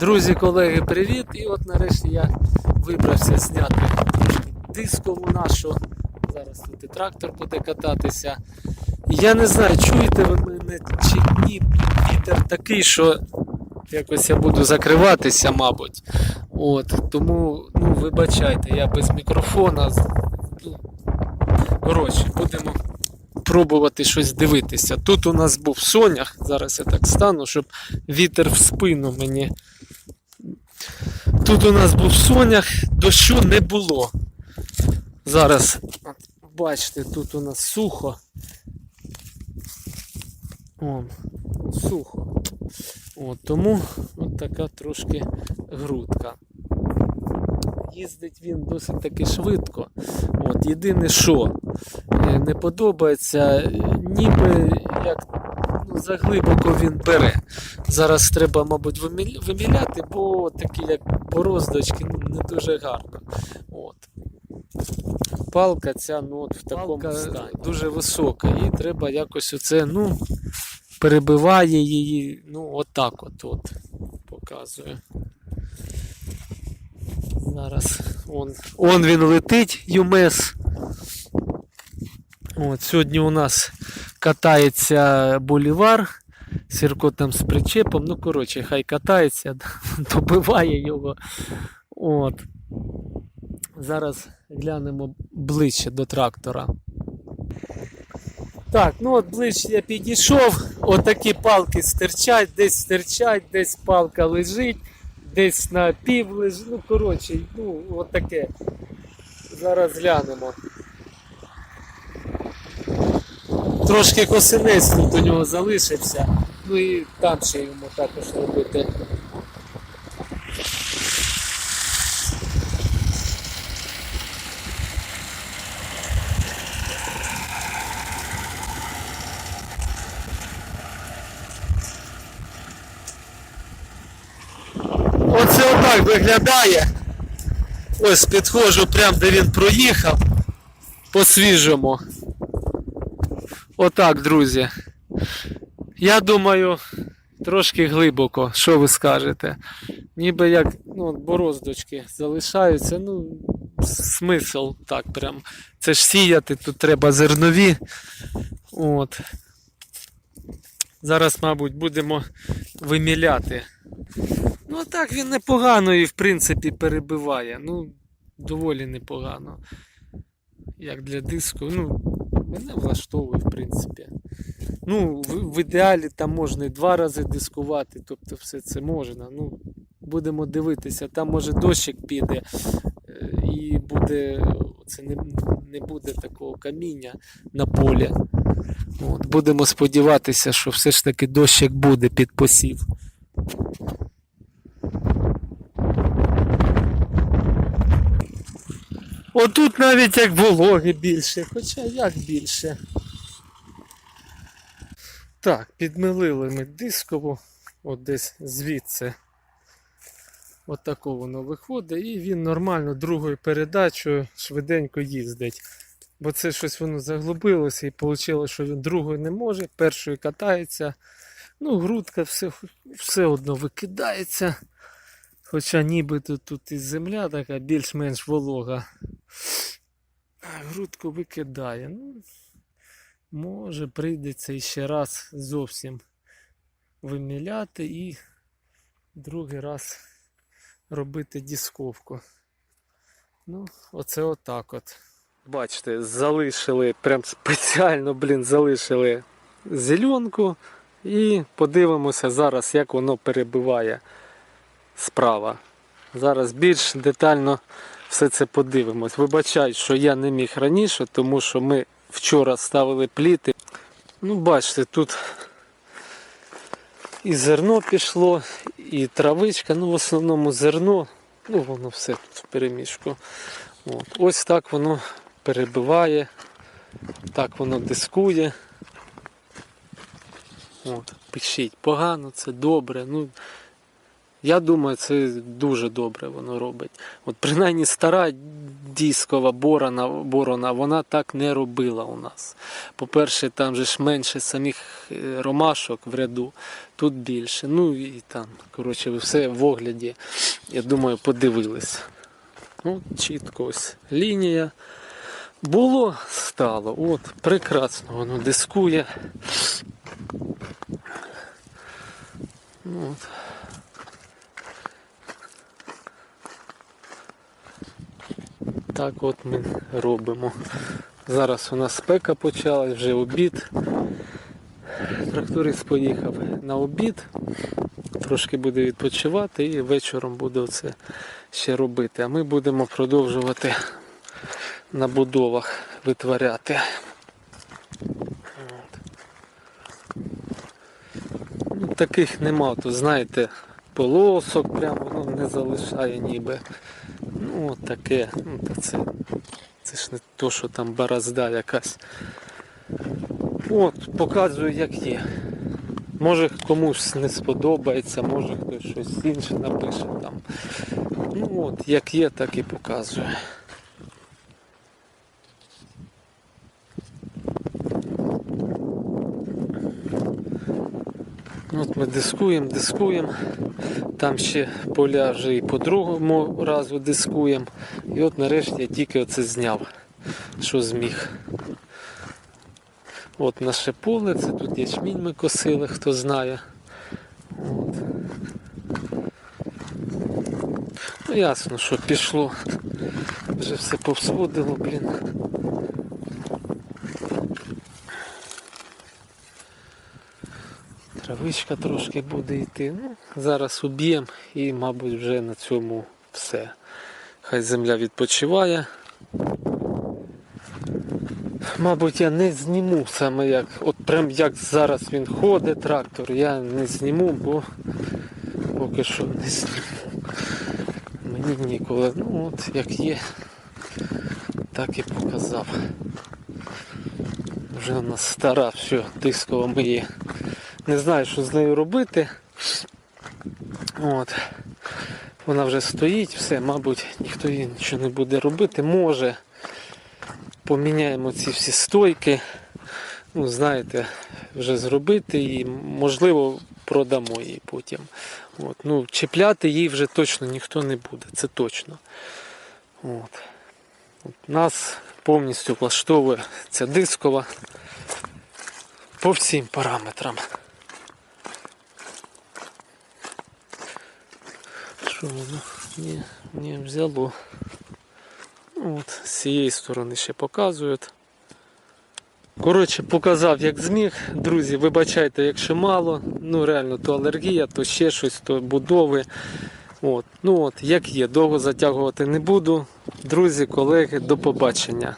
Друзі, колеги, привіт! І от нарешті я вибрався зняти трошки дискову нашу. Зараз тут і трактор буде кататися. Я не знаю, чуєте ви мене чи ні. Вітер такий, що якось я буду закриватися, мабуть. От, тому, ну, вибачайте, я без мікрофона. Ну, Коротше, будемо пробувати щось дивитися. Тут у нас був сонях, зараз я так стану, щоб вітер в спину мені. Тут у нас був сонях, дощу не було. Зараз, бачите, тут у нас сухо. О, сухо. От, тому от така трошки грудка. Їздить він досить таки швидко. От, єдине, що е, не подобається, ніби як заглибоко він бере. Зараз треба, мабуть, виміляти, бо такі як бороздочки ну, не дуже гарно. От. Палка ця ну, от в такому стані дуже висока, і треба якось оце, ну, перебиває її, ну, отак от, от показує. Зараз он, он він летить, ЮМЕС. От, сьогодні у нас катається болівар. Сірко там з причепом. Ну, коротше, хай катається, добиває його. От. Зараз глянемо ближче до трактора. Так, ну от ближче я підійшов. Отакі палки стирчать, десь стирчать, десь палка лежить, десь на пів лежить. Ну, коротше, ну, от таке. Зараз глянемо. Трошки косинець тут у нього залишився. Ну і там ще йому також робити. Оце отак виглядає. Ось підходжу прямо де він проїхав. По свіжому. Отак, друзі. Я думаю, трошки глибоко, що ви скажете? Ніби як ну, бороздочки залишаються, ну, смисл так прям. Це ж сіяти, тут треба зернові. От. Зараз, мабуть, будемо виміляти. Ну, так він непогано і в принципі перебиває. Ну, доволі непогано. Як для диску. Ну, мене влаштовує, в принципі. Ну, в, ідеалі там можна і два рази дискувати, тобто все це можна. Ну, будемо дивитися, там може дощик піде е, і буде. Це не, не буде такого каміння на полі. От, будемо сподіватися, що все ж таки дощик буде під посів. Отут навіть як вологи більше, хоча як більше. Так, підмилили ми дискову, от десь звідси. От тако воно виходить, і він нормально другою передачею швиденько їздить. Бо це щось воно заглубилося і вийшло, що він другою не може, першою катається. Ну, грудка все, все одно викидається. Хоча нібито тут і земля така більш-менш волога. Грудку викидає. Ну, може прийдеться іще раз зовсім виміляти і другий раз робити дисковку. Ну, оце отак от. Бачите, залишили, прям спеціально, блін, залишили зеленку і подивимося зараз, як воно перебиває справа. Зараз більш детально все це подивимось. Вибачай, що я не міг раніше, тому що ми вчора ставили пліти. Ну, бачите, тут і зерно пішло, і травичка, ну в основному зерно, ну воно все тут в перемішку. От. Ось так воно перебиває, так воно дискує. От, пишіть, погано, це добре. Ну, Я думаю, це дуже добре воно робить. От принаймні стара дискова борона, борона, вона так не робила у нас. По-перше, там же ж менше самих е, ромашок в ряду, тут більше. Ну і там, коротше, все в огляді, я думаю, подивились. Ну, чітко ось лінія. Було, стало. От, прекрасно, воно дискує. От. Так от ми робимо. Зараз у нас спека почалась, вже обід. Тракторист поїхав на обід, трошки буде відпочивати і вечором буде оце ще робити. А ми будемо продовжувати на будовах витворяти. Ну, таких нема, то знаєте, полосок прямо воно не залишає ніби. Ну, от таке. Ну, це, це ж не то, що там борозда якась. От, показую, як є. Може комусь не сподобається, може хтось щось інше напише там. Ну от, як є, так і показую. От ми дискуємо, дискуємо. Там ще поля вже і по другому разу дискуємо. І от нарешті я тільки оце зняв, що зміг. От наше поле, це тут ячмінь ми косили, хто знає. От. Ну ясно, що пішло. Вже все повсходило, блін. Травичка трошки буде йти. Ну, зараз уб'ємо і, мабуть, вже на цьому все. Хай земля відпочиває. Мабуть, я не зніму саме як, от прям як зараз він ходить, трактор, я не зніму, бо поки що не зніму. Мені ніколи. Ну от як є, так і показав. Вже у нас стара, все, дискова миє. Не знаю, що з нею робити. От. Вона вже стоїть, все, мабуть, ніхто їй нічого не буде робити. Може поміняємо ці всі стойки. Ну, знаєте, вже зробити і можливо продамо її потім. От. Ну, чіпляти її вже точно ніхто не буде, це точно. От. От. Нас повністю влаштовує ця дискова по всім параметрам. Що воно? Ні, не взяло. Ну, От, з цієї сторони ще показують. Коротше, показав як зміг. Друзі, вибачайте, якщо мало. Ну реально, то алергія, то ще щось, то будови. От. Ну от, як є, довго затягувати не буду. Друзі, колеги, до побачення.